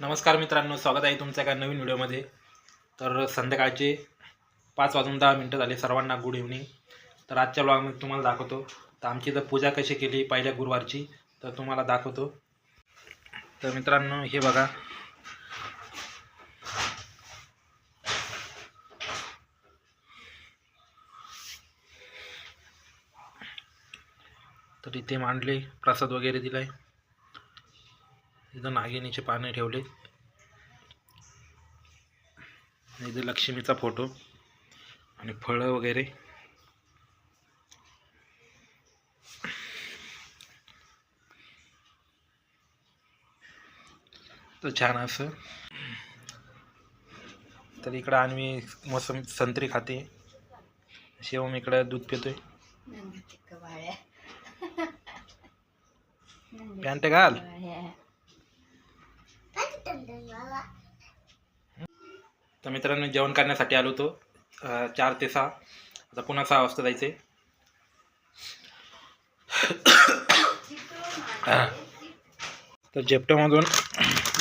नमस्कार मित्रांनो स्वागत आहे तुमच्या एका नवीन व्हिडिओमध्ये. तर संध्याकाळचे पाच वाजून दहा मिनटं झाले सर्वांना गुड इव्हनिंग तर आजच्या ब्लॉगमध्ये तुम्हाला दाखवतो तर आमची तर पूजा कशी केली पहिल्या गुरुवारची तर तुम्हाला दाखवतो. तर मित्रांनो हे बघा. तर इथे मांडले प्रसाद वगैरे दिला आहे इथं नागिनीचे पाने ठेवले इथे लक्ष्मीचा फोटो आणि फळं वगैरे. तर छान असं. तर इकडं आणि मोसम संत्री खाते. शिवम इकडं दूध पितोय. पॅन्ट घाल. तर मित्रांनो जेवण करण्यासाठी आलो होतो. चार ते सहा. आता पुन्हा सहा वाजता जायचे तर जेप्टोमधून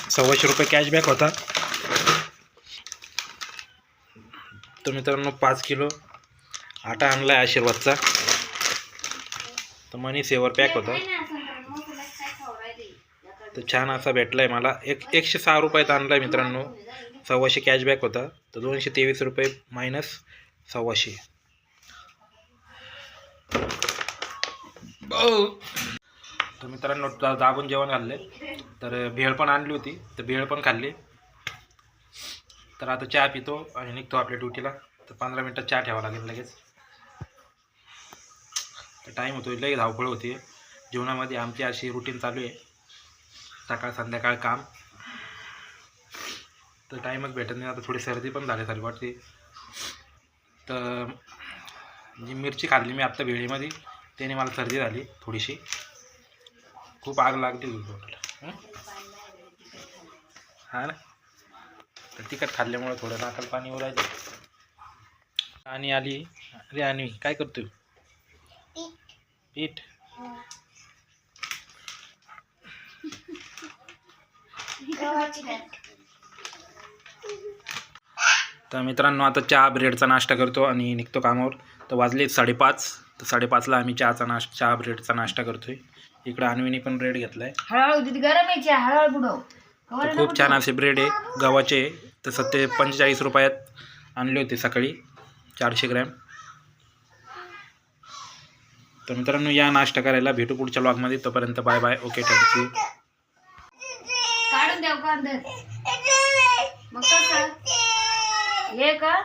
सव्वाशे रुपये कॅशबॅक होता. तर मित्रांनो पाच किलो आटा आणला आहे आशीर्वादचा. तर मनी सेवर पॅक होता. तर छान असा भेटला आहे मला. एक एकशे सहा रुपयात आणला आहे मित्रांनो. सव्वाशे कॅशबॅक होता. तर दोनशे तेवीस रुपये मायनस सव्वाशे. तर मित्रांनो दाबून जेवण घालले तर भेळ पण आणली होती. तर भेळ पण खाल्ली. तर आता चहा पितो आणि निघतो आपल्या ड्युटीला. तर पंधरा मिनटात चहा ठेवावा लागेल लगेच. तर टाईम होतो लई धावपळ होती जीवनामध्ये आमची अशी रुटीन चालू आहे. सकाळ संध्याकाळ काम. तर टाईमच भेटत नाही. आता थोडी सर्दी पण झाल्यासारखी वाटते. तर जी मिरची खाल्ली मी आत्ता भेळीमध्ये त्याने मला सर्दी झाली थोडीशी. खूप आग लागली पोटाला हा? ना? तर तिखट खाल्ल्यामुळे थोडं नाकाल पाणी उरायचं आणि आली. अरे आणि काय करतो पीठ? तर मित्रांनो आता चहा ब्रेडचा नाश्ता करतो आणि निघतो कामावर. तर वाजले साडेपाच. तर साडेपाचला आम्ही चहाचा नाश्ता चहा ब्रेडचा नाश्ता करतोय. इकडं अन्वीने पण ब्रेड घेतलाय. तर खूप छान असे ब्रेड आहे. गव्हाचे तसं ते पंचेचाळीस रुपयात आणले होते सकाळी. चारशे ग्रॅम. तर मित्रांनो या नाश्ता करायला भेटू पुढच्या ब्लॉगमध्ये तोपर्यंत बाय बाय ओके थँक्यू काढून द्याव का अंदर मग कसं? हे का